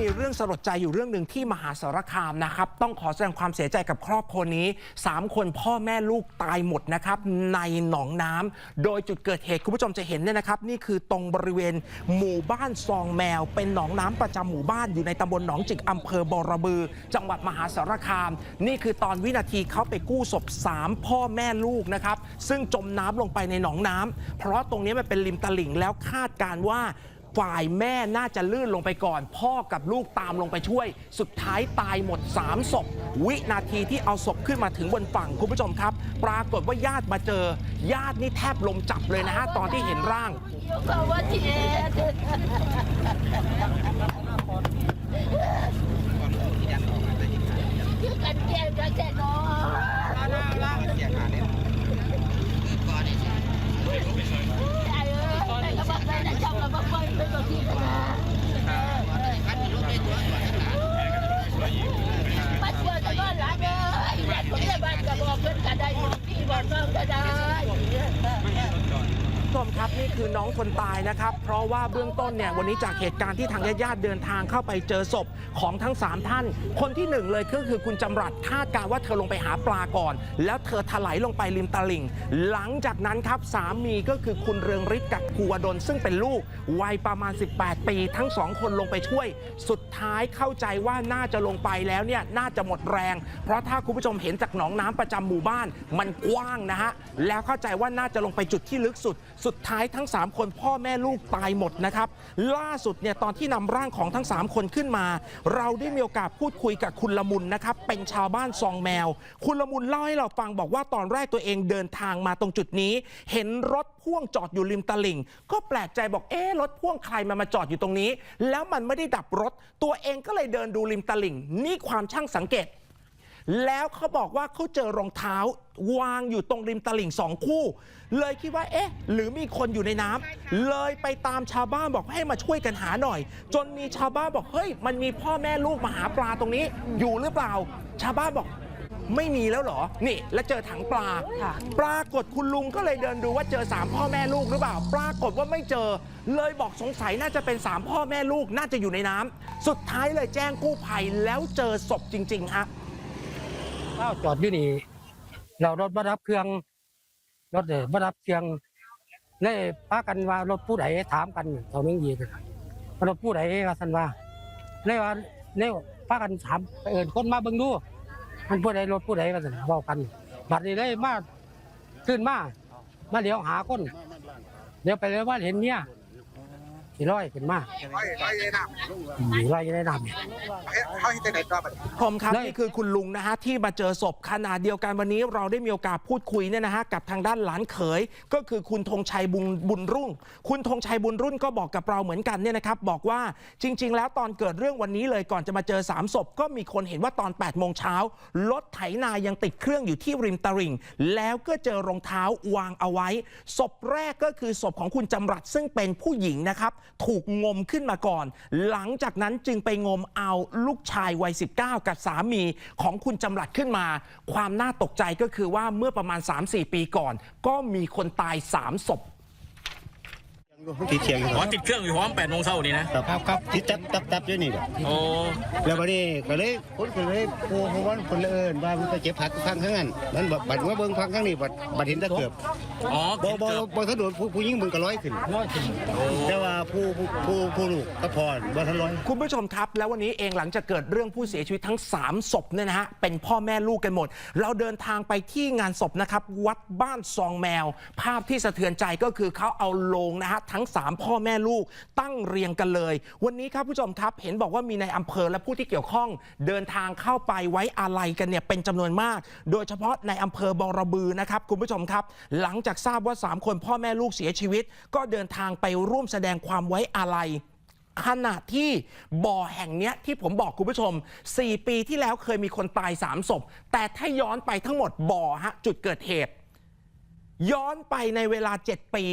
มีเรื่องสลดใจอยู่เรื่องหนึ่งที่มหาสารคามนะครับ ต้องขอแสดงความเสียใจกับครอบครัวนี้ 3 คนพ่อแม่ลูกตายหมดนะครับ ในหนองน้ำโดยจุดเกิดเหตุคุณผู้ชมจะเห็นเนี่ยนะครับ นี่คือตรงบริเวณหมู่บ้านซองแมว เป็นหนองน้ำประจำหมู่บ้านอยู่ในตำบลหนองจิกอำเภอบอระบือ จังหวัดมหาสารคาม นี่คือตอนวินาทีเขาไปกู้ศพ 3 พ่อแม่ลูกนะครับซึ่งจมน้ำลงไปในหนองน้ำเพราะตรงนี้มันเป็นริมตลิ่งแล้วคาดการว่า ฝ่ายแม่น่าจะลื่นลงไปก่อน พ่อกับลูกตามลงไปช่วย สุดท้ายตายหมด 3 ศพ วินาทีที่เอาศพขึ้นมาถึงบนฝั่งคุณผู้ชมครับ ปรากฏว่าญาติมาเจอ ญาตินี่แทบลมจับเลยนะฮะตอนที่เห็นร่าง 大家 ผู้ชมครับนี่คือน้องคนตายนะครับ เพราะว่าเบื้องต้นเนี่ยวันนี้จากเหตุการณ์ที่ทางญาติๆเดินทางเข้าไปเจอศพของทั้ง 3 ท่าน คนที่หนึ่งเลยก็คือคุณจำรัดคาดการว่าเธอลงไปหาปลาก่อน แล้วเธอถลายลงไปริมตลิ่ง หลังจากนั้นครับสามีก็คือคุณเรืองฤทธิ์กับภูวดลซึ่งเป็นลูกวัยประมาณ 18 ปี ทั้งสองคนลงไปช่วย สุดท้ายเข้าใจว่าน่าจะลงไปแล้วเนี่ยน่าจะหมดแรง เพราะถ้าคุณผู้ชมเห็นจากหนองน้ำประจำหมู่บ้าน มันกว้างนะฮะแล้วเข้าใจว่าน่าจะลงไปจุดที่ลึกสุดสุดท้ายทั้ง 3 คนพ่อแม่ลูกตายหมดนะครับ ล่าสุดเนี่ยตอนที่นำร่างของทั้ง 3 คนขึ้นมา เราได้มีโอกาสพูดคุยกับคุณละมุนนะครับ เป็นชาวบ้านซองแมว คุณละมุนเล่าให้เราฟังบอกว่าตอนแรกตัวเองเดินทางมาตรงจุดนี้ เห็นรถพ่วงจอดอยู่ริมตลิ่ง ก็แปลกใจบอกเอ๊ะรถพ่วงใครมามาจอดอยู่ตรงนี้ แล้วมันไม่ได้ดับรถ ตัวเองก็เลยเดินดูริมตลิ่ง นี่ความช่างสังเกต แล้วเขาบอกว่าเขาเจอรองเท้าวางอยู่ตรงริมตลิ่งสองคู่ เลยคิดว่าเอ๊ะ หรือมีคนอยู่ในน้ำเลยไปตามชาวบ้านบอกให้มาช่วยกันหาหน่อย จนมีชาวบ้านบอกเฮ้ยมันมีพ่อแม่ลูกมาหาปลาตรงนี้ อยู่หรือเปล่า ชาวบ้านบอกไม่มีแล้วเหรอ นี่ แล้วเจอถังปลา ปรากฏคุณลุงก็เลยเดินดูว่าเจอ 3 พ่อแม่ลูกหรือเปล่า ปรากฏว่าไม่เจอ เลยบอกสงสัยน่าจะเป็น 3 พ่อแม่ลูกน่าจะอยู่ในน้ำสุดท้ายเลยแจ้งกู้ภัยแล้วเจอศพจริง ๆ ฮะ ข้าวจอดอยู่นี่เรารถมารับเครื่องรถเลยมารับเครื่องเลยพากันว่ารถผู้ใดถามกันเท่านึงยีกรถผู้ใดว่าสันว่าเลยว่าเนี่ยพากันถามไปเอินคนมาเบิ่งดู มันผู้ใดรถผู้ใดว่าสันเว้ากัน บัดนี้เลยมาขึ้นมามาเดี๋ยวหาคน เดี๋ยวไปเลยว่าเห็นเนี่ย สิร้อยขึ้นมาร้อยร้อยเลยนะอยู่ร้อยอยู่ในน้ำเนี่ย เขาเห็นแต่ไหนตัวบัดผมครับได้ นี่คือคุณลุงนะฮะที่มาเจอศพขนาดเดียวกันวันนี้เราได้มีโอกาสพูดคุยเนี่ยนะฮะกับทางด้านหลานเขย ก็คือคุณธงชัยบุญบุญรุ่ง คุณธงชัยบุญรุ่นก็บอกกับเราเหมือนกันเนี่ยนะครับบอกว่าจริง ๆ แล้วตอนเกิดเรื่องวันนี้เลยก่อนจะมาเจอ3ามศพก็มีคนเห็นว่าตอน8ปดโมงเช้ารถไถนายังติดเครื่องอยู่ที่ริมตลิ่ง แล้วก็เจอรองเท้าวางเอาไว้ศพแรกก็คือศพของคุณจำรัดซึ่งเป็นผู้หญิงนะครับถูกงมขึ้นมาก่อน หลังจากนั้นจึงไปงมเอาลูกชายวัย 19 กับสามีของคุณจำรัดขึ้นมา ความน่าตกใจก็คือว่าเมื่อประมาณ 3-4 ปีก่อน ก็มีคนตาย 3 ศพ ติดเชียงอยู่อ๋อติดเครื่องอยู่พร้อม8โมงเช้านี่นะ ครับครับติดจับจับจับอยู่นี่แหละโอ้ แล้ววันนี้ก็เลยคนก็เลยโอ้โหวันคนละเอิญว่ามันไปเจ็บผักพังข้างนั้นนั้นบัดบัดว่าเบิ่งพังข้างนี้บัดบัดเห็นแตะเกือบอ๋อบ่ติดบ่เกือบบ่ทันโดนผู้ผู้หญิงมึงก็ร้อยขึ้นร้อยขึ้น แต่ว่าผู้ผู้ผู้ผู้ลูกก็พอบ่ทันร้อย คุณผู้ชมครับ แล้ววันนี้เองหลังจากเกิดเรื่องผู้เสียชีวิตทั้ง 3 ศพเนี่ยนะฮะ เป็นพ่อแม่ลูกกันหมด เราเดินทางไปที่งานศพนะครับ วัดบ้านซองแมว ภาพที่สะเทือนใจก็คือเขาเอาโลงนะฮะทั้ง 3 พ่อแม่ลูกตั้งเรียงกันเลย วันนี้ครับผู้ชมครับ เห็นบอกว่ามีในอำเภอและผู้ที่เกี่ยวข้อง เดินทางเข้าไปไว้อาลัยกันเนี่ยเป็นจำนวนมาก โดยเฉพาะในอำเภอบอระบือนะครับคุณผู้ชมครับ หลังจากทราบว่า 3 คนพ่อแม่ลูกเสียชีวิต ก็เดินทางไปร่วมแสดงความไว้อาลัยขณะที่บ่อแห่งนี้ที่ผมบอกคุณผู้ชม 4 ปีที่แล้วเคยมีคนตาย 3 ศพ แต่ถ้าย้อนไปทั้งหมดบ่อฮะจุดเกิดเหตุ ย้อนไปในเวลา 7 ปี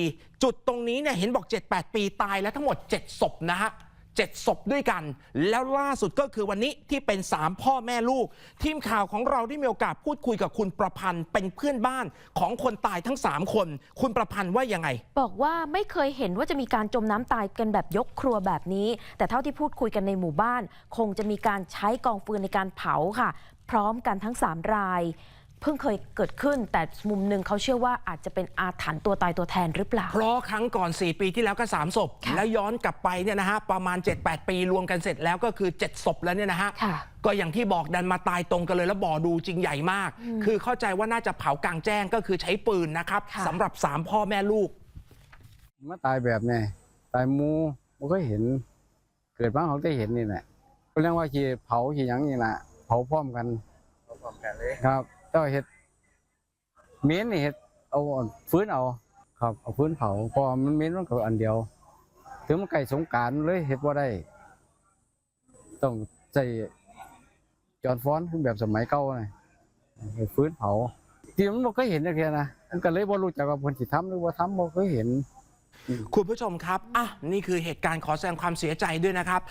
จุดตรงนี้เนี่ยเห็นบอก 7-8 ปีตายแล้วทั้งหมด 7 ศพนะฮะ7ศพด้วยกัน แล้วล่าสุดก็คือวันนี้ที่เป็น 3 พ่อแม่ลูก ทีมข่าวของเราได้มีโอกาสพูดคุยกับคุณประพันธ์เป็นเพื่อนบ้านของคนตายทั้ง 3 คน คุณประพันธ์ว่ายังไง บอกว่าไม่เคยเห็นว่าจะมีการจมน้ำตายกันแบบยกครัวแบบนี้ แต่เท่าที่พูดคุยกันในหมู่บ้าน คงจะมีการใช้กองฟืนในการเผาค่ะ พร้อมกันทั้ง 3 ราย เพิ่งเคยเกิดขึ้น แต่มุมหนึ่งเขาเชื่อว่าอาจจะเป็นอาถรรพ์ตัวตายตัวแทนหรือเปล่า เพราะครั้งก่อน 4 ปีที่แล้วก็ 3 ศพค่ะแล้วย้อนกลับไปเนี่ยนะฮะประมาณ 7-8 ปีรวมกันเสร็จแล้วก็คือ 7 ศพแล้วเนี่ยนะฮะค่ะก็อย่างที่บอกดันมาตายตรงกันเลยแล้วบ่อดูจริงใหญ่มาก คือเข้าใจว่าน่าจะเผากลางแจ้งก็คือใช้ปืนนะครับค่ะสำหรับ 3 พ่อแม่ลูกมาตายแบบนี้ตายหมูมันก็เห็น เกิดมาเขาได้เห็นนี่แหละก็เรียกว่าขี่เผาขี่หยังนี่แหละเผาพร้อมกันพร้อมกันเลยครับเจ้าเห็ดเม้นนี่เห็ดเอาฟื้นเอา ครับเอาฟื้นเผาเพอมันเม้นมันก็อันเดียว ถึงมันไก่สงกรารเลยเห็ดว่าได้ ต้องใส่จอนฟ้อนขึ้นแบบสมัยเก่าไงให้ฟื้นเผาที่มันบ่เคยเห็นนะแค่นะมันก็เลยบ่รู้จักว่าเพิ่นสิทำหรือบ่ทำบ่เคยเห็น คุณผู้ชมครับอะนี่คือเหตุการณ์ขอแสดงความเสียใจด้วยนะครับ